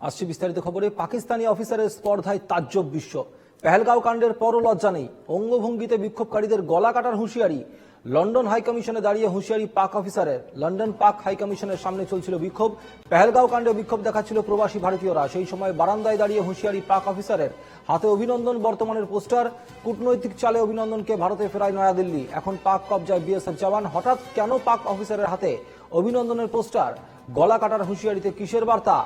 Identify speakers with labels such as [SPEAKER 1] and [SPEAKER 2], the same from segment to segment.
[SPEAKER 1] আসছে বিস্তারিত খবরে। পাকিস্তানি অফিসারের স্পর্ধায় তাজ্জব বিশ্ব। পেহেলগাঁও কাণ্ডের পর লজ্জা নেই। অঙ্গভঙ্গিতে বিক্ষোভকারীদের গলা কাটার হুঁশিয়ারি। লন্ডন হাই কমিশনে দাঁড়িয়ে হুঁশিয়ারি পাক অফিসারের। লন্ডন পাক হাই কমিশনের সামনে চলছিল বিক্ষোভ। পেহেলগাঁও কাণ্ডে বিক্ষোভ দেখাচ্ছিল প্রবাসী ভারতীয়রা। সেই সময় বারান্দায় দাঁড়িয়ে হুঁশিয়ারি পাক অফিসারের। হাতে অভিনন্দন বর্তমানের পোস্টার। কূটনৈতিক চালে অভিনন্দনকে ভারতে ফেরায় নয়াদিল্লি। এখন পাক কবজায় বিএসএফ জওয়ান। হঠাৎ কেন পাক অফিসারের হাতে অভিনন্দনের পোস্টার? গলা কাটার হুঁশিয়ারিতে কিসের বার্তা?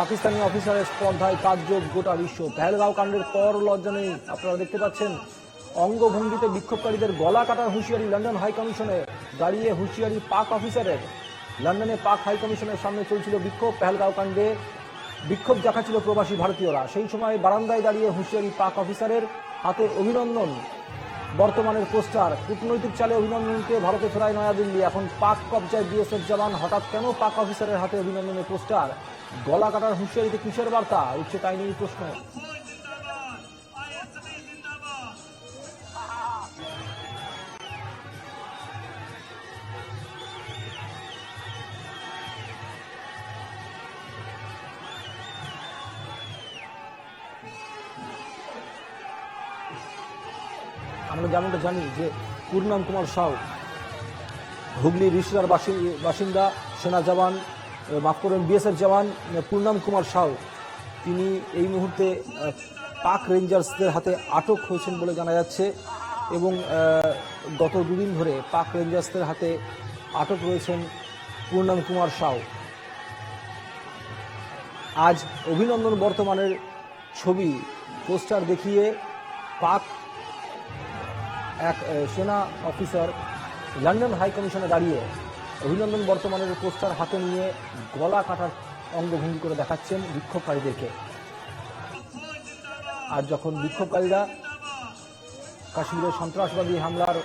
[SPEAKER 1] পাকিস্তানি অফিসারের স্পর্ধায় কার্যক গোটা বিশ্ব। পেহেলগাঁও কাণ্ডের পর লজ্জা নেই। আপনারা দেখতে পাচ্ছেন, অঙ্গভঙ্গিতে বিক্ষোভকারীদের গলা কাটার হুঁশিয়ারি লন্ডন হাই কমিশনে দাঁড়িয়ে হুঁশিয়ারি পাক অফিসারের। লন্ডনে পাক হাই কমিশনের সামনে চলছিল বিক্ষোভ। পেহেলগাঁও কাণ্ডে বিক্ষোভ দেখাচ্ছিল প্রবাসী ভারতীয়রা। সেই সময় বারান্দায় দাঁড়িয়ে হুঁশিয়ারি পাক অফিসারের হাতে অভিনন্দন। বর্তমানের পোস্টার। কূটনৈতিক চালে অভিনন্দনকে ভারতে ফেরায় নয়াদিল্লি। এখন পাক কবজায় বিএসএফ জওয়ান হঠাৎ কেন পাক অফিসারের হাতে অভিনন্দনের পোস্টার? গলা কাটার হুঁশিয়ারিতে কিসের বার্তা? উচ্চ তাই নিয়ে প্রশ্ন। যেমনটা জানি যে পূর্ণাম কুমার সাউ, হুগলি বাসি- বাসিন্দা, সেনা জওয়ান মাফ করবেন, বিএসএফ জওয়ান পূর্ণাম কুমার সাউ। তিনি এই মুহূর্তে পাক রেঞ্জার্সদের হাতে আটক হয়েছেন বলে জানা যাচ্ছে এবং গত দুদিন ধরে পাক রেঞ্জার্সদের হাতে আটক রয়েছেন পূর্ণাম কুমার সাউ। আজ অভিনন্দন বর্তমানের ছবি, পোস্টার দেখিয়ে পাক এক সেনা অফিসার লন্ডন হাই কমিশনে দাঁড়িয়ে অভিনন্দন বর্তমানের পোস্টার হাতে নিয়ে গলা কাটার অঙ্গভঙ্গি করে দেখাচ্ছেন বিক্ষোভকারীদেরকে। আর যখন বিক্ষোভকারীরা কাশ্মীরের সন্ত্রাসবাদী হামলার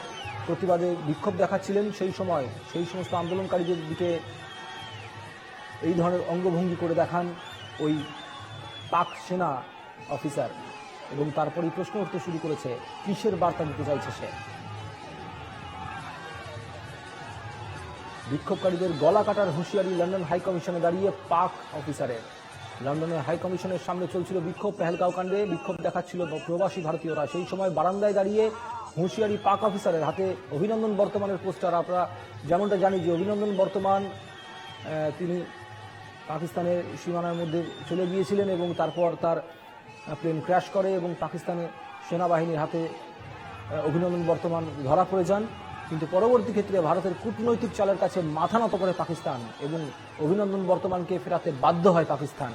[SPEAKER 1] প্রতিবাদে বিক্ষোভ দেখাচ্ছিলেন, সেই সময় সেই সমস্ত আন্দোলনকারীদের দিকে এই ধরনের অঙ্গভঙ্গি করে দেখান ওই পাক সেনা অফিসার। এবং তারপরেই প্রশ্ন উঠতে শুরু করেছে, কিসের বার্তা দিতে চাইছে সে? বিক্ষোভকারীদের গলা কাটার হুঁশিয়ারি লন্ডন হাই কমিশনে দাঁড়িয়ে পাক অফিসারের। লন্ডনের হাই কমিশনের সামনে চলছিল বিক্ষোভ পেহেলগাঁও কাণ্ডে। বিক্ষোভ দেখাচ্ছিল প্রবাসী ভারতীয়রা। সেই সময় বারান্দায় দাঁড়িয়ে হুঁশিয়ারি পাক অফিসারের হাতে অভিনন্দন বর্তমানের পোস্টার। আমরা যেমনটা জানি যে অভিনন্দন বর্তমান তিনি পাকিস্তানের সীমানার মধ্যে চলে গিয়েছিলেন এবং তারপর তার প্লেন ক্র্যাশ করে এবং পাকিস্তানের সেনাবাহিনীর হাতে অভিনন্দন বর্তমান ধরা পড়ে যান। কিন্তু পরবর্তী ক্ষেত্রে ভারতের কূটনৈতিক চালের কাছে মাথা নত করে পাকিস্তান এবং অভিনন্দন বর্তমানকে ফেরাতে বাধ্য হয় পাকিস্তান।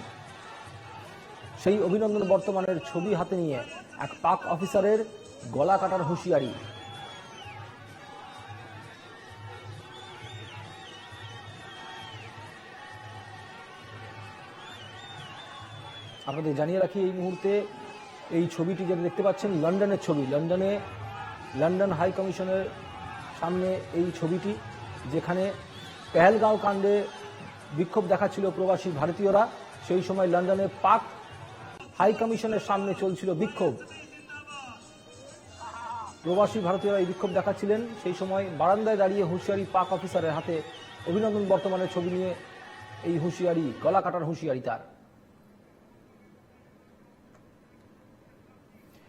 [SPEAKER 1] সেই অভিনন্দন বর্তমানের ছবি হাতে নিয়ে এক পাক অফিসারের গলা কাটার হুঁশিয়ারি। আপনাদের জানিয়ে রাখি এই মুহূর্তে এই ছবিটি যেটা দেখতে পাচ্ছেন, লন্ডনের ছবি। লন্ডনে লন্ডন হাই কমিশনের সামনে এই ছবিটি, যেখানে পেহেলগাঁও কাণ্ডে বিক্ষোভ দেখাচ্ছিল প্রবাসী ভারতীয়রা। সেই সময় লন্ডনে পাক হাই কমিশনের সামনে চলছিল বিক্ষোভ। প্রবাসী ভারতীয়রা এই বিক্ষোভ দেখাচ্ছিলেন। সেই সময় বারান্দায় দাঁড়িয়ে হুঁশিয়ারি পাক অফিসারের হাতে। অভিনন্দন বর্তমানের ছবি নিয়ে এই হুঁশিয়ারি, গলা কাটার হুঁশিয়ারি তার।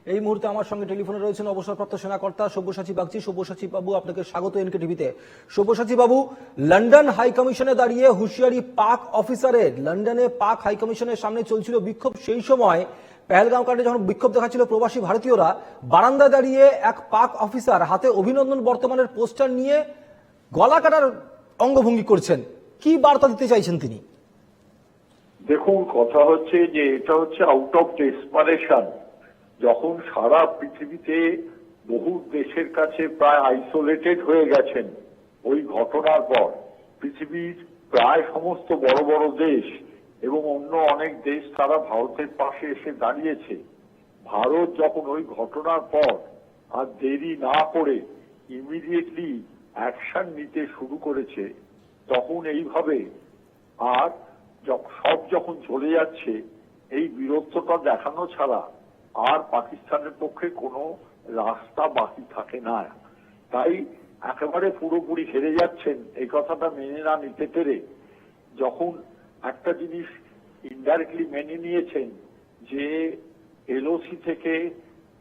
[SPEAKER 1] এই মুহূর্তে আমার সঙ্গে টেলিফোনে রয়েছেন অবসরপ্রাপ্ত সেনাকর্তা সব্যসাচী বাগচি। সব্যসাচী বাবু, আপনাকে স্বাগত এনকে টিভিতে সব্যসাচী বাবু, লন্ডন হাই কমিশনে দাঁড়িয়ে হুঁশিয়ারি পাক অফিসারের, লন্ডনে পাক হাই কমিশনের সামনে চলছিল বিক্ষোভ। সেই সময় পেহেলগাঁও কাণ্ডে যখন বিক্ষোভ দেখাচ্ছিল প্রবাসী ভারতীয়রা, বারান্দায় দাঁড়িয়ে এক পাক অফিসার হাতে অভিনন্দন বর্তমানের পোস্টার নিয়ে গলা কাটার অঙ্গভঙ্গি করছেন। কি বার্তা দিতে চাইছেন তিনি?
[SPEAKER 2] দেখুন, কথা হচ্ছে যে এটা হচ্ছে আউট অফ ডেসপারেশন যখন সারা পৃথিবীতে বহু দেশের কাছে প্রায় আইসোলেটেড হয়ে গেছেন ওই ঘটনার পর, পৃথিবীর প্রায় সমস্ত বড় বড় দেশ এবং অন্য অনেক দেশ তারা ভারতের পাশে এসে দাঁড়িয়েছে। ভারত যখন ওই ঘটনার পর আর দেরি না করে ইমিডিয়েটলি অ্যাকশন নিতে শুরু করেছে, তখন এইভাবে আর সব যখন চলে যাচ্ছে, এই বীরত্বটা দেখানো ছাড়া আর পাকিস্তানের পক্ষে কোনো রাস্তা বাকি থাকে না। তাই একেবারে পুরোপুরি হেরে যাচ্ছেন, এই কথাটা মেনে না নিতে পেরে যখন একটা জিনিস ইনডাইরেক্টলি মেনে নিয়েছেন, যে এলওসি থেকে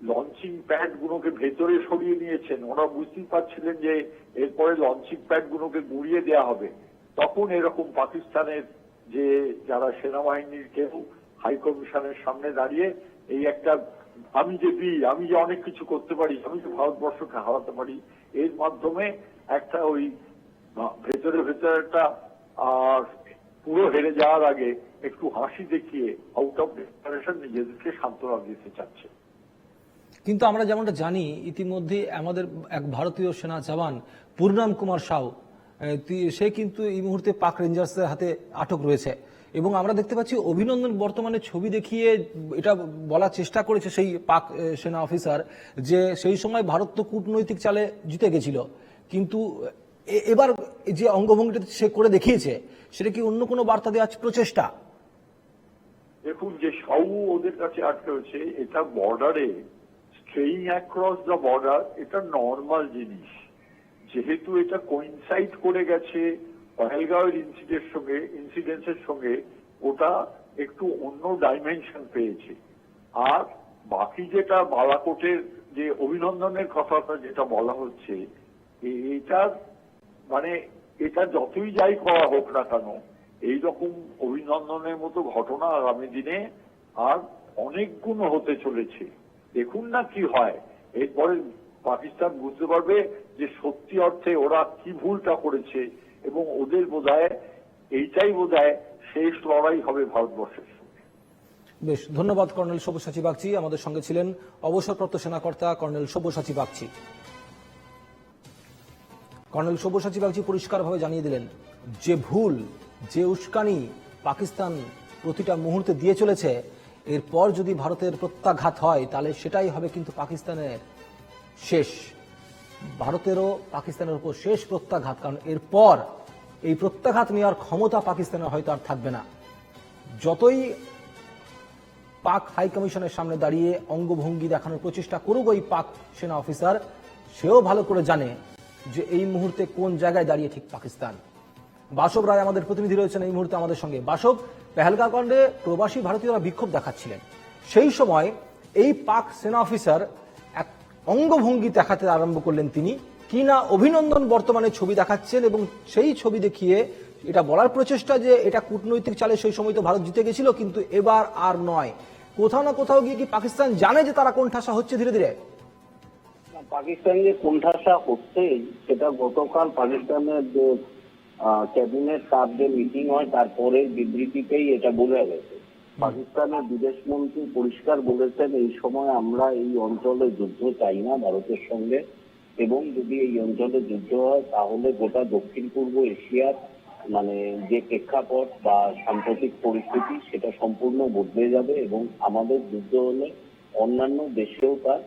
[SPEAKER 2] লঞ্চিং প্যাড গুলোকে ভেতরে সরিয়ে নিয়েছেন ওরা বুঝতেই পারছিলেন যে এরপরে লঞ্চিং প্যাড গুলোকে গুড়িয়ে দেওয়া হবে। তখন এরকম পাকিস্তানের যে যারা সেনাবাহিনীর কেউ হাই কমিশনের সামনে দাঁড়িয়ে এই একটা, আমি যে বীর আমি যে অনেক কিছু করতে পারি, আমি যে ভারতবর্ষকে হারাতে পারি, এর মাধ্যমে একটা ওই ভেতরে ভেতরে একটা, আর পুরো হেরে যাওয়ার আগে একটু হাসি দেখিয়ে আউট অফ ডেসপারেশন নিজেদেরকে সান্ত্বনা দিতে চাচ্ছে।
[SPEAKER 1] কিন্তু আমরা যেমনটা জানি, ইতিমধ্যে আমাদের এক ভারতীয় সেনা জওয়ান, পূর্ণাম কুমার সাউ সে কিন্তু এই মুহূর্তে পাক রেঞ্জার্সের হাতে আটক রয়েছে। এবং আমরা দেখতে পাচ্ছি অভিনন্দন বর্তমানে ছবি দেখিয়ে এটা বলার চেষ্টা করেছে সেই পাক সেনা অফিসার যে সেই সময় ভারত তো কূটনৈতিক চালে জিতে গেছিল। কিন্তু এবার যে অঙ্গভঙ্গিটা সে করে দেখিয়েছে, সেটা কি অন্য কোনো বার্তা দেওয়ার প্রচেষ্টা?
[SPEAKER 2] দেখুন, যে সাউ ওদের কাছে আটকে হয়েছে এটা বর্ডারে স্ট্রেইং অ্যাক্রস দ্য বর্ডার এটা নর্মাল জিনিস। যেহেতু এটা কোইনসাইড করে গেছে পহেলগাঁওয়ের ইনসিডেন্টের সঙ্গে ইনসিডেন্সের সঙ্গে ওটা একটু অন্য ডাইমেনশন পেয়েছে। আর বাকি যেটা বালাকোটের যে অভিনন্দনের কথাটা যেটা বলা হচ্ছে এটার মানে এটা যতই যাই করা হোক না কেন, এইরকম অভিনন্দনের মতো ঘটনা আগামী দিনে আর অনেক গুণ হতে চলেছে। দেখুন না কি হয়। এরপরে পাকিস্তান বুঝতে পারবে যে সত্যি অর্থে ওরা কি ভুলটা করেছে এবং ওদের বোধহয়, এইটাই বোধহয় শেষ লড়াই হবে ভারতবর্ষের
[SPEAKER 1] বেশ, ধন্যবাদ কর্নেল সব্যসাচী বাগচি। আমাদের সঙ্গে ছিলেন অবসরপ্রাপ্ত সেনাকর্তা কর্নেল সব্যসাচী বাগচি। কর্নেল সব্যসাচী বাগচি পরিষ্কারভাবে জানিয়ে দিলেন, যে ভুল, যে উস্কানি পাকিস্তান প্রতিটা মুহূর্তে দিয়ে চলেছে, এরপর যদি ভারতের প্রত্যাঘাত হয়, তাহলে সেটাই হবে কিন্তু পাকিস্তানের শেষ ভারতেরও পাকিস্তানের উপর শেষ প্রত্যাঘাত, কারণ এরপর এই প্রত্যাঘাত নেওয়ার ক্ষমতা পাকিস্তানের হয়তো আর থাকবে না। যতই পাক হাই কমিশনের সামনে দাঁড়িয়ে অঙ্গভঙ্গি দেখানোর প্রচেষ্টা করুক ওই পাক সেনা অফিসার, সেও ভালো করে জানে যে এই মুহূর্তে কোন জায়গায় দাঁড়িয়ে ঠিক পাকিস্তান। বাসব রায় আমাদের প্রতিনিধি রয়েছেন এই মুহূর্তে আমাদের সঙ্গে। বাসব পেহেলগাঁও কাণ্ডে প্রবাসী ভারতীয়রা বিক্ষোভ দেখাচ্ছিলেন। সেই সময় এই পাক সেনা অফিসার অঙ্গভঙ্গি দেখাতে আরম্ভ করলেন তিনি। কি না অভিনন্দন বর্তমানে ছবি দেখাচ্ছেন এবং সেই ছবি দেখিয়ে এটা বলার প্রচেষ্টা যে এটা কূটনৈতিক চালে সেই সময় তো ভারত জিতে গেছিল, কিন্তু এবার আর নয়। কোথাও না কোথাও গিয়ে কি পাকিস্তান জানে যে তারা কোণঠাসা হচ্ছে ধীরে ধীরে?
[SPEAKER 3] পাকিস্তান যে কোণঠাসা হচ্ছে সেটা গতকাল পাকিস্তানের যে ক্যাবিনেট তার যে মিটিং হয় তারপরে বিবৃতিতেই এটা বোঝা গেছে। পাকিস্তানের বিদেশ মন্ত্রী পরিষ্কার বলেছেন, এই সময় আমরা এই অঞ্চলে যুদ্ধ চাই না ভারতের সঙ্গে। এবং যদি এই অঞ্চলে যুদ্ধ হয়, তাহলে গোটা দক্ষিণ পূর্ব এশিয়ার মানে যে প্রেক্ষাপট বা সাম্প্রতিক পরিস্থিতি, সেটা সম্পূর্ণ বদলে যাবে এবং আমাদের যুদ্ধ হলে অন্যান্য দেশেও তার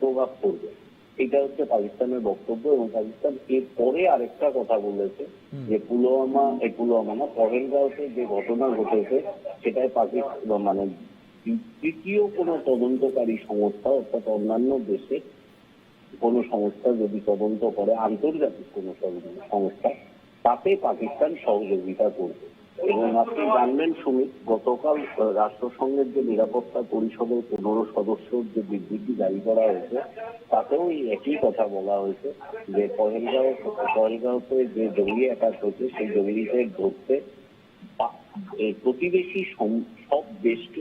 [SPEAKER 3] প্রভাব পড়বে। এটা হচ্ছে পাকিস্তানের বক্তব্য এবং পাকিস্তান এরপরে আরেকটা কথা বলেছে যে পুলওয়ামা এই পুলওয়ামা না পহেলগাঁওতে যে ঘটনা ঘটেছে সেটাই পাকিস্তান মানে তৃতীয় কোনো তদন্তকারী সংস্থা অর্থাৎ অন্যান্য দেশে কোনো সংস্থা যদি তদন্ত করে আন্তর্জাতিক কোনো সংস্থা তাতে পাকিস্তান সহযোগিতা করবে। এবং আপনি জানবেন সুমিত, গতকাল রাষ্ট্রসংঘের যে নিরাপত্তা পরিষদের পনেরো সদস্যর যে বিবৃতি জারি করা হয়েছে, তাতেও এই একই কথা বলা হয়েছে যে পহেলগাঁও, পহেলগাঁওতে যে জঙ্গি অ্যাটাক হয়েছে, সেই জঙ্গিদের ধরতে প্রতিবেশী সব দেশকে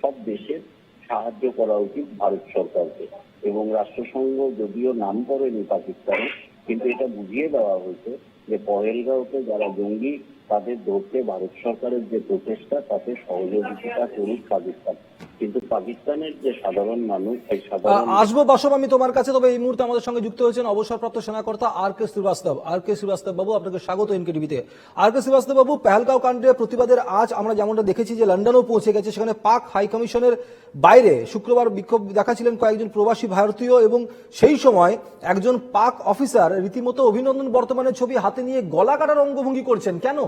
[SPEAKER 3] সব দেশের সাহায্য করা উচিত ভারত সরকারকে। এবং রাষ্ট্রসংঘ যদিও নাম করেনি পাকিস্তানে, কিন্তু এটা বুঝিয়ে দেওয়া হয়েছে যে পহেলগাঁওতে যারা জঙ্গি তাদের ধরতে ভারত সরকারের যে প্রচেষ্টা তাতে সহযোগিতা করুক পাকিস্তান। কিন্তু পাকিস্তানের যে সাধারণ মানুষ এই সাধারণ
[SPEAKER 1] আসব বাসব আমি তোমার কাছে তবে এই মুহূর্তে আমাদের সঙ্গে যুক্ত হয়েছেন অবসরপ্রাপ্ত সেনাকর্তা আর কে শ্রীবাস্তব। আর কে শ্রীবাস্তব বাবু আপনাকে স্বাগত এনকে টিভিতে আর কে শ্রীবাস্তব বাবু পেহেলগাঁও কাণ্ডে প্রতিবাদের আজ আমরা যেমনটা দেখেছি যে লন্ডনেও পৌঁছে গেছে সেখানে পাক হাই কমিশনের বাইরে শুক্রবার বিক্ষোভ দেখাছিলেন কয়েকজন প্রবাসী ভারতীয় এবং সেই সময় একজন পাক অফিসার রীতিমতো অভিনন্দন বর্তমানের ছবি হাতে নিয়ে গলা কাটার অঙ্গভঙ্গি করছেন। কেন?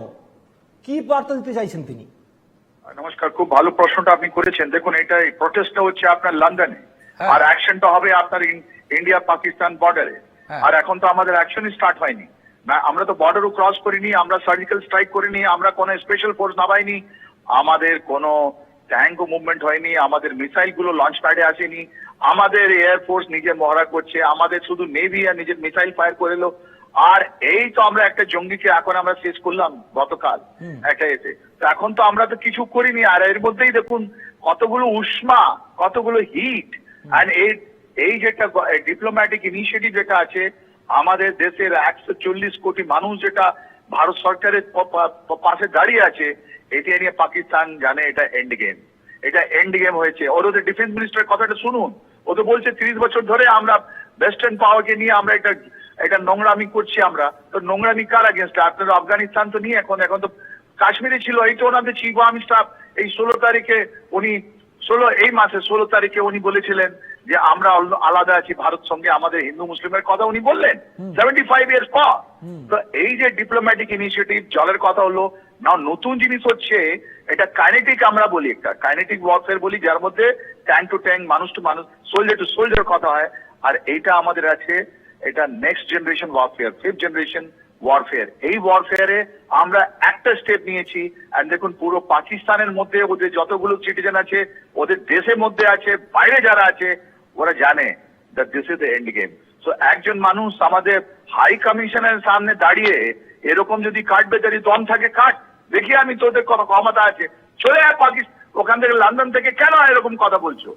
[SPEAKER 1] কি বার্তা দিতে চাইছেন তিনি?
[SPEAKER 4] নমস্কার খুব ভালো প্রশ্নটা আপনি করেছেন। দেখুন এটা প্রটেস্টটা হচ্ছে আপনার লন্ডনে
[SPEAKER 1] হ্যাঁ।
[SPEAKER 4] আর অ্যাকশনটা হবে আপনার ইন্ডিয়া পাকিস্তান বর্ডারে। আর এখন তো আমাদের অ্যাকশনই স্টার্ট হয়নি। না আমরা তো বর্ডারও ক্রস করিনি আমরা সার্জিক্যাল স্ট্রাইক করিনি আমরা কোনো স্পেশাল ফোর্স নামাইনি। আমাদের কোনো ট্যাঙ্কও মুভমেন্ট হয়নি আমাদের মিসাইলগুলো লঞ্চ প্যাডে আসেনি। আমাদের এয়ার ফোর্স নিজে মহড়া করছে আমাদের শুধু নেভি আর নিজের মিসাইল ফায়ার করে আর এই তো আমরা একটা জঙ্গিকে এখন আমরা শেষ করলাম গতকাল একটা এতে। এখন তো আমরা তো কিছু করিনি। আর এর মধ্যেই দেখুন কতগুলো উষ্মা কতগুলো হিট এই এই যেটা ডিপ্লোম্যাটিক ইনিশিয়েটিভ যেটা আছে আমাদের দেশের একশো চল্লিশ কোটি মানুষ যেটা ভারত সরকারের পাশে দাঁড়িয়ে আছে এটা নিয়ে পাকিস্তান জানে এটা এন্ড গেম এটা এন্ড গেম হয়েছে। ওর ওদের ডিফেন্স মিনিস্টার কথাটা শুনুন। ও তো বলছে তিরিশ বছর ধরে আমরা ওয়েস্টার্ন পাওয়ারকে নিয়ে আমরা এটা এটা নোংরামি করছি আমরা। তো নোংরামি কার আগেনস্ট আপনার আফগানিস্তান তো নিয়ে এখন এখন তো কাশ্মীরে ছিল। এই তো ওনাদের চিফ আর্মি স্টাফ এই ষোলো তারিখে উনি ষোলো এই মাসে ষোলো তারিখে উনি বলেছিলেন যে আমরা আলাদা আছি ভারত সঙ্গে আমাদের হিন্দু মুসলিমের কথা উনি বললেন। সেভেন্টি ফাইভ ইয়ার্স পর। তো এই যে ডিপ্লোম্যাটিক ইনিশিয়েটিভ জলের কথা হলো না নতুন জিনিস হচ্ছে এটা কাইনেটিক আমরা বলি একটা। কাইনেটিক ওয়ারফেয়ার বলি যার মধ্যে ট্যাঙ্ক টু ট্যাঙ্ক মানুষ টু মানুষ সোলজার টু সোলজার কথা হয়। আর এইটা আমাদের আছে এটা next generation warfare fifth generation warfare এই ওয়ারফেয়ারে আমরা একটা স্টেপ নিয়েছি আর দেখুন পুরো পাকিস্তানের মধ্যে ওদের যতগুলো সিটিজেন আছে, ওদের দেশের মধ্যে আছে, বাইরে যারা আছে, ওরা জানে that this is the end game so একজন মানুষ আমাদের হাই কমিশনের সামনে দাঁড়িয়ে এরকম যদি কাটবে যদি দম থাকে, কাট, দেখি আমি তোদের ক্ষমতা আছে। চলে আয় পাকিস্তান ওখান থেকে লন্ডন থেকে কেন এরকম কথা বলছো?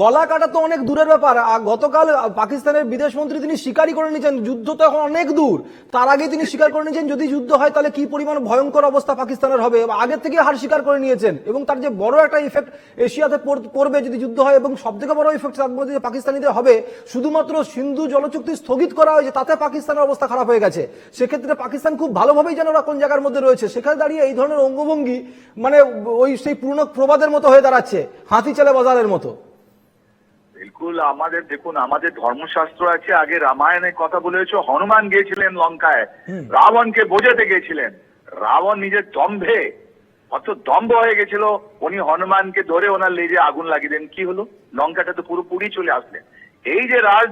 [SPEAKER 1] গলা কাটা তো অনেক দূরের ব্যাপার। গতকাল পাকিস্তানের বিদেশ মন্ত্রী তিনি স্বীকারই করে নিয়েছেন যুদ্ধ তো এখন অনেক দূর। তার আগে তিনি স্বীকার করে নিয়েছেন যদি যুদ্ধ হয় তাহলে কি পরিমাণ ভয়ঙ্কর অবস্থা পাকিস্তানের হবে? আগের থেকে হার স্বীকার করে নিয়েছেন। এবং তার যে বড় একটা ইফেক্ট এশিয়াতে পড়বে যদি যুদ্ধ হয় এবং সব থেকে বড় ইফেক্ট তার মধ্যে পাকিস্তানিদের হবে শুধুমাত্র সিন্ধু জলচুক্তি স্থগিত করা হয়েছে তাতে পাকিস্তানের অবস্থা খারাপ হয়ে গেছে। সেক্ষেত্রে পাকিস্তান খুব ভালোভাবেই যেন ওরা কোন জায়গার মধ্যে রয়েছে। সেখানে দাঁড়িয়ে এই ধরনের অঙ্গভঙ্গি মানে ওই সেই পুরনো প্রবাদের মতো হয়ে দাঁড়াচ্ছে হাতি চলে বাজারের মতো।
[SPEAKER 4] বিলকুল আমাদের দেখুন আমাদের ধর্মশাস্ত্র আছে আগে রামায়ণের কথা বলেছ হনুমান গিয়েছিলেন লঙ্কায় রাবণকে বোঝাতে গিয়েছিলেন। রাবণ নিজের দম্ভে অত দম্ভ হয়ে গেছিল উনি হনুমানকে ধরে ওনার লেজে আগুন লাগিয়ে দেন। কি হলো? লঙ্কাটা তো পুরো পুরি চলে আসলেন এই যে রাজ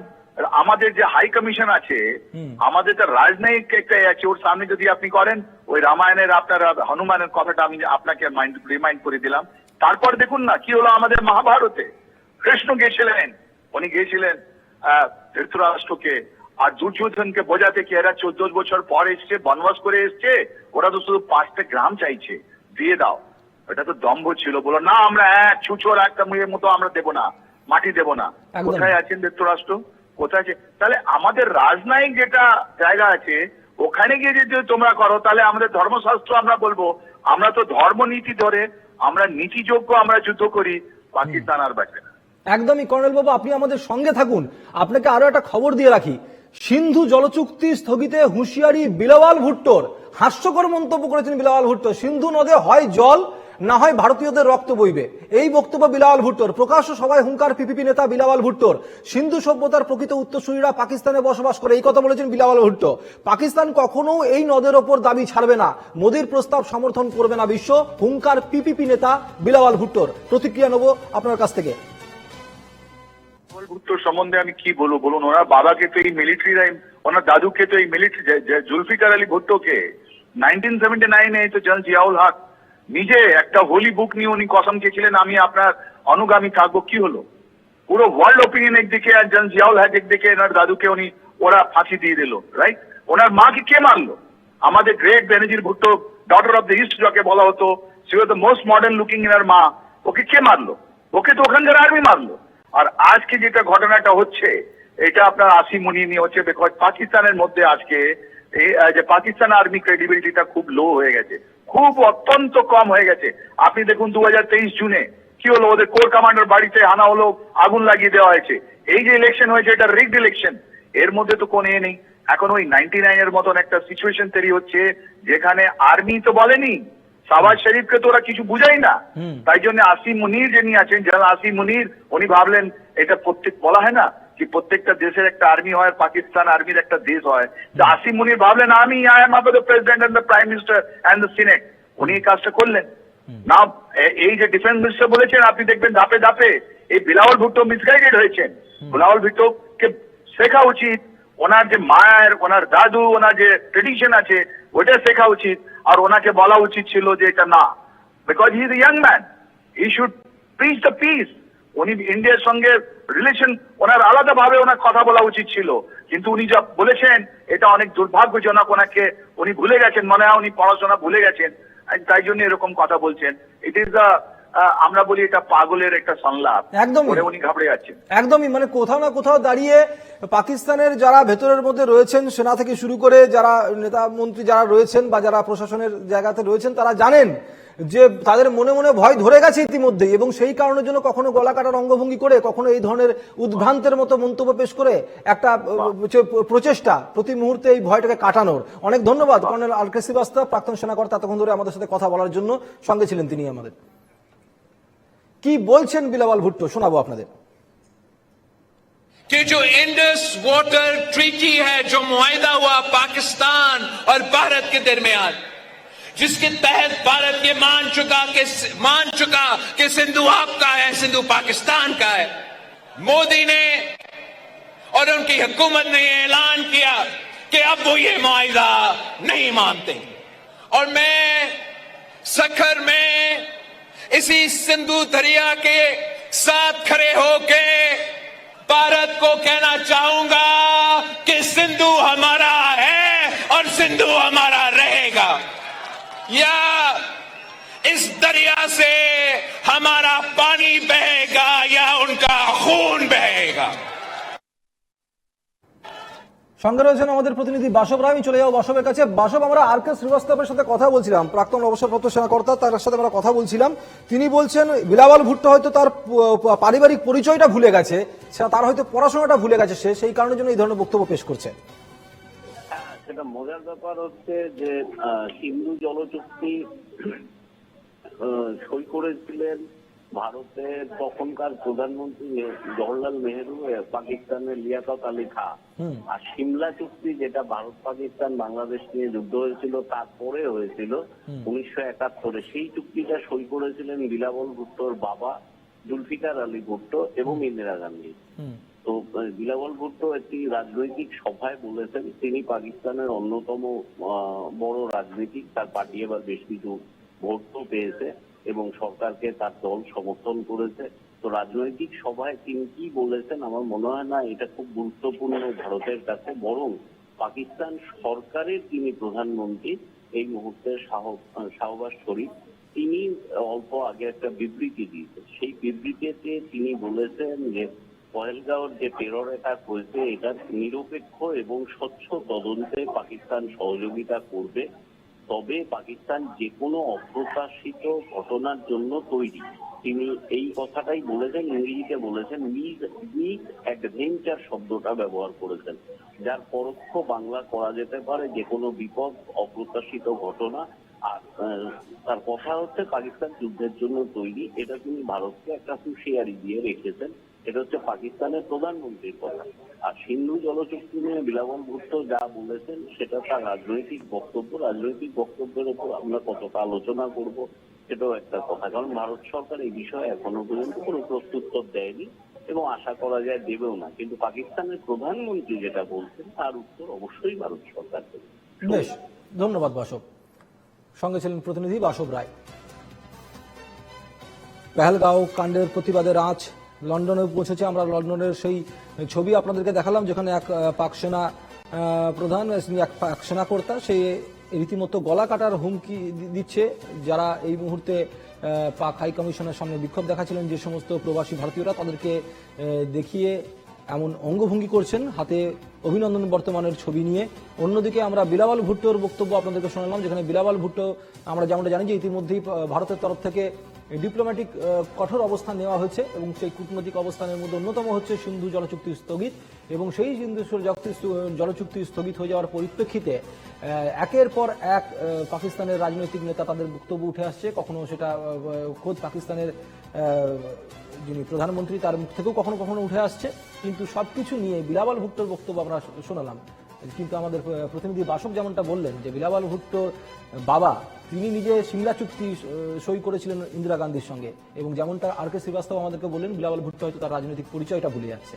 [SPEAKER 4] আমাদের যে হাই কমিশন আছে আমাদের তো রাজনৈতিক একটা আছে ওর সামনে যদি আপনি করেন ওই রামায়ণের আপনার হনুমানের কথাটা আমি আপনাকে মাইন্ড রিমাইন্ড করে দিলাম। তারপর দেখুন না কি হলো আমাদের মহাভারতে? কৃষ্ণ গিয়েছিলেন উনি গিয়েছিলেন ধৃতরাষ্ট্রকে আর দুর্যোধনকে বোঝাতে কি এরা চোদ্দ বছর পর এসছে বনবাস করে এসছে? ওরা তো শুধু পাঁচটা গ্রাম চাইছে দিয়ে দাও। এটা তো দম্ভ ছিল বলো না আমরা এক ছুচোর একটা মেয়ের মতো আমরা দেবো না মাটি দেবো না। কোথায় আছেন ধৃতরাষ্ট্র? কোথায় আছে? তাহলে আমাদের রাজনয়িক যেটা জায়গা আছে ওখানে গিয়ে যদি তোমরা করো তাহলে আমাদের ধর্মশাস্ত্র আমরা বলব আমরা তো ধর্মনীতি ধরে আমরা নীতিযোগ্য আমরা যুদ্ধ করি পাকিস্তান আর বাঁচে না।
[SPEAKER 1] একদমই কর্নেল বাবু আপনি আমাদের সঙ্গে থাকুন। আপনাকে আরও একটা খবর দিয়ে রাখি। সিন্ধু জলচুক্তি স্থগিতে হুঁশিয়ারি বিলাওয়াল ভুট্টোর। হাস্যকর মন্তব্য করেছেন বিলাওয়াল ভুট্টো। সিন্ধু নদে হয় জল না হয় ভারতীয়দের রক্ত বইবে। এই বক্তব্য বিলাওয়াল ভুট্টোর। প্রকাশ্য সভায় হুঙ্কার পিপিপি নেতা বিলাওয়াল ভুট্টোর। সিন্ধু সভ্যতার প্রকৃত উত্তরসূরীরা পাকিস্তানে বসবাস করে, এই কথা বলেছেন বিলাওয়াল ভুট্টো। পাকিস্তান কখনো এই নদের ওপর দাবি ছাড়বে না। মোদীর প্রস্তাব সমর্থন করবে না বিশ্ব। হুঙ্কার পিপিপি নেতা বিলাওয়াল ভুট্টোর। প্রতিক্রিয়া নেব আপনার কাছ থেকে।
[SPEAKER 4] কেবল ভুট্টো সম্বন্ধে আমি কি বলব? বলুন, ওনার বাবাকে তো এই মিলিটারি ওনার দাদুকে তো এই মিলিটারি জুলফিকার আলী ভুট্টোকে নাইনটিন সেভেন্টি নাইনে তো জিয়াউল হক নিজে একটা হোলি বুক নিয়ে উনি কসম খেয়েছিলেন আমি আপনার অনুগামী থাকব, কি হলো? পুরো ওয়ার্ল্ড ওপিনিয়ন একদিকে আর জন জিয়াউল হক একদিকে ওনার দাদুকে উনি, ওরা ফাঁসি দিয়ে দিল রাইট ওনার মাকে কে মারলো আমাদের great Benazir Bhutto daughter of the east যাকে বলা হতো she was the most modern looking inner মা, ওকে কে মারলো ওকে তো ওখানকার আর্মি মারলো আর আজকে যেটা ঘটনাটা হচ্ছে, এটা আপনার আশি মনি নিয়ে হচ্ছে বিকজ পাকিস্তানের মধ্যে আজকে যে পাকিস্তান আর্মি ক্রেডিবিলিটিটা খুব লো হয়ে গেছে। খুব অত্যন্ত কম হয়ে গেছে। আপনি দেখুন দু হাজার তেইশ জুনে কি হলো ওদের কোর কমান্ডার বাড়িতে হানা হলো আগুন লাগিয়ে দেওয়া হয়েছে। এই যে ইলেকশন হয়েছে এটা রিগড ইলেকশন এর মধ্যে তো কোনো এ নেই। এখন ওই নাইনটি নাইনের মতন একটা সিচুয়েশন তৈরি হচ্ছে যেখানে আর্মি তো বলেনি সাবাজ শরীফকে তো ওরা কিছু বুঝাই না। তাই জন্য আসিম মুনির যিনি আছেন যারা আসিম মুনির উনি ভাবলেন এটা প্রত্যেক বলা হয় না কি প্রত্যেকটা দেশের একটা আর্মি হয় পাকিস্তান আর্মির একটা দেশ হয়। তো আসিম মুনির ভাবলেন আমি I am the president and the prime minister and the senate উনি এই কাজটা করলেন। না এই যে ডিফেন্স মিনিস্টার বলেছেন আপনি দেখবেন ধাপে ধাপে এই বিলাওয়াল ভুট্টো মিসগাইডেড হয়েছেন। বিলাওয়াল ভুট্টোকে শেখা উচিত ওনার যে মায়ের ওনার দাদু ওনার যে ট্রেডিশন আছে ওটা শেখা উচিত। আর ওনাকে বলা উচিত ছিল যে এটা না। Because he is young man he should preach the peace উনি ইন্ডিয়ার সঙ্গে রিলেশন ওনার আলাদাভাবে ওনার কথা বলা উচিত ছিল। কিন্তু উনি যা বলেছেন, এটা অনেক দুর্ভাগ্যজনক ওনাকে, উনি ভুলে গেছেন, মনে হয় উনি পড়াশোনা ভুলে গেছেন, তাই জন্য এরকম কথা বলছেন। ইট ইজ আমরা বলি এটা পাগলের একটা সংলাপ।
[SPEAKER 1] একদমই।
[SPEAKER 4] করে উনি ঘাবড়ে যাচ্ছেন।
[SPEAKER 1] একদমই মানে কোথাও না কোথাও দাঁড়িয়ে পাকিস্তানের যারা ভেতরের মধ্যে রয়েছেন সেনা থেকে শুরু করে যারা নেতা মন্ত্রী যারা রয়েছেন বা যারা প্রশাসনের জায়গাতে রয়েছেন তারা জানেন যে তাদের মনে মনে ভয় ধরে গেছে ইতিমধ্যেই এবং সেই কারণের জন্য কখনো গলা কাটার অঙ্গভঙ্গি করে কখনো এই ধরনের উদ্ভ্রান্তের মতো মন্তব্য পেশ করে একটা প্রচেষ্টা প্রতি মুহূর্তে এই ভয়টাকে কাটানোর। অনেক ধন্যবাদ কর্নেল আলকে শ্রীবাস্তব প্রাক্তন সেনাকর্তা এতক্ষণ ধরে আমাদের সাথে কথা বলার জন্য সঙ্গে ছিলেন তিনি আমাদের। কি বলছেন বিলাওয়াল ভুট্টো? শোনাবো আপনাদের।
[SPEAKER 5] کہ جو انڈس واٹر ٹریٹی ہے جو معاہدہ ہوا پاکستان اور بھارت کے درمیان، جس کے تحت بھارت یہ مان چکا کہ مان چکا کہ سندھو آپ کا ہے، سندھو پاکستان کا ہے۔ مودی نے اور ان کی حکومت نے اعلان کیا کہ اب وہ یہ معاہدہ نہیں مانتے۔ اور میں، سکھر میں इसी सिंधु दरिया के साथ खड़े होके भारत को कहना चाहूँगा कि सिंधु हमारा है और सिंधु हमारा रहेगा। या इस दरिया से हमारा पानी बहेगा या उनका खून बहेगा।
[SPEAKER 1] সঙ্গে রয়েছেন আমাদের প্রতিনিধি বাসব রায়। আমি চলে যাব বাসবের কাছে। বাসব আমরা আর কে শ্রীবাস্তবের সাথে কথা বলছিলাম। প্রাক্তন অবসরপ্রাপ্ত সেনাকর্তা তার সাথে আমরা কথা বলছিলাম। তিনি বলছেন বিলাওয়াল ভুট্টো হয়তো তার পারিবারিক পরিচয়টা ভুলে গেছে তার হয়তো পড়াশোনাটা ভুলে গেছে সে সেই কারণের জন্য এই ধরনের বক্তব্য পেশ করছে
[SPEAKER 3] হ্যাঁ, সেটা মজার ব্যাপার হচ্ছে যে সিন্ধু জলচুক্তি সই করেছিলেন ভারতের তখনকার প্রধানমন্ত্রী জওহরলাল নেহেরু পাকিস্তানের লিয়াকত আলী খা। আর সিমলা চুক্তি যেটা ভারত পাকিস্তান বাংলাদেশ নিয়ে যুদ্ধ হয়েছিল তারপরে হয়েছিল উনিশশো একাত্তরে। সেই চুক্তিটা সই করেছিলেন বিলাবল ভুট্টোর বাবা জুলফিকার আলী ভুট্টো এবং ইন্দিরা গান্ধী। তো বিলাবল ভুট্টো একটি রাজনৈতিক সভায় বলেছেন তিনি পাকিস্তানের অন্যতম বড় রাজনীতিক তার পার্টি এবার বেশ কিছু ভোটও পেয়েছে। এবং সরকারকে তার দল সমর্থন করেছে। তো রাজনৈতিক সভায় তিনি কি বলেছেন আমার মনে হয় না, এটা খুব গুরুত্বপূর্ণ ভারতের কাছে। বরং পাকিস্তান সরকারের তিনি প্রধানমন্ত্রী, এই মুহূর্তে শাহবাজ শরীফ, তিনি অল্প আগে একটা বিবৃতি দিয়েছেন। সেই বিবৃতিতে তিনি বলেছেন যে পহেলগাঁওর যে টেরর অ্যাটাক হয়েছে, এটা নিরপেক্ষ এবং স্বচ্ছ তদন্তে পাকিস্তান সহযোগিতা করবে। তবে পাকিস্তান যে কোনো অপ্রত্যাশিত ঘটনার জন্য তৈরি। তিনি এই কথাটাই বলেছেন, ইংরেজিতে বলেছেন মিস মিস অ্যাডভেঞ্চার শব্দটা ব্যবহার করেছেন, যার পরোক্ষ বাংলা করা যেতে পারে যে কোনো বিপদ, অপ্রত্যাশিত ঘটনা। আর তার কথা হচ্ছে পাকিস্তান যুদ্ধের জন্য তৈরি। এটা তিনি ভারতকে একটা হুঁশিয়ারি দিয়ে রেখেছেন। এটা হচ্ছে পাকিস্তানের প্রধানমন্ত্রীর কথা। আর সিন্ধু জলচুক্তি নিয়ে বিলাবল ভুট্টো যা বলেছেন, সেটা তার রাজনৈতিক বক্তব্য। রাজনৈতিক বক্তব্যের উপর আমরা কতটা আলোচনা করব, সেটাও একটা কথা। কারণ ভারত সরকার এই বিষয়ে এখনও পর্যন্ত কোনো প্রত্যুত্তর দেয়নি এবং আশা করা যায় দেবেও না। কিন্তু পাকিস্তানের প্রধানমন্ত্রী যেটা বলছেন, তার উত্তর অবশ্যই ভারত সরকার দেবে।
[SPEAKER 1] বেশ, ধন্যবাদ বাসব। সঙ্গে ছিলেন প্রতিনিধি বাসব রায়। পেহেলগাঁও কাণ্ডের প্রতিবাদের আঁচ লন্ডনে পৌঁছেছে। আমরা লন্ডনের সেই ছবি আপনাদেরকে দেখালাম যেখানে এক আহ, পাক সেনা প্রধান এক পাক সেনা কর্তা সে রীতিমতো গলা কাটার হুমকি দিচ্ছে। যারা এই মুহূর্তে পাক হাই কমিশনের সামনে বিক্ষোভ দেখাচ্ছিলেন যে সমস্ত প্রবাসী ভারতীয়রা তাদেরকে দেখিয়ে এমন অঙ্গভঙ্গি করছেন হাতে অভিনন্দন বর্তমানের ছবি নিয়ে। অন্যদিকে আমরা বিলাওয়াল ভুট্টোর বক্তব্য আপনাদেরকে শোনালাম যেখানে বিলাওয়াল ভুট্টো আমরা যেমনটা জানি যে ইতিমধ্যেই ভারতের তরফ থেকে ডিপ্লোম্যাটিক কঠোর অবস্থান নেওয়া হয়েছে এবং সেই কূটনৈতিক অবস্থানের মধ্যে অন্যতম হচ্ছে সিন্ধু জলচুক্তি স্থগিত এবং সেই সিন্ধু জলচুক্তি জলচুক্তি স্থগিত হয়ে যাওয়ার পরিপ্রেক্ষিতে একের পর এক পাকিস্তানের রাজনৈতিক নেতা তাদের বক্তব্য উঠে আসছে। কখনো সেটা খোদ পাকিস্তানের যিনি প্রধানমন্ত্রী তার মুখ থেকেও কখনো কখনো উঠে আসছে। কিন্তু সবকিছু নিয়ে বিলাওয়াল ভুট্টোর বক্তব্য আমরা শোনালাম। কিন্তু আমাদের প্রতিনিধি বাসক যেমনটা বললেন যে বিলাওয়াল ভুট্টোর বাবা তিনি নিজে সিমলা চুক্তি সই করেছিলেন ইন্দিরা গান্ধীর সঙ্গে এবং যেমন তার আর কে শ্রীবাস্তব আমাদেরকে বললেন বিলাবল ভুট্টো হয়তো তার রাজনৈতিক পরিচয়টা ভুলে যাচ্ছে।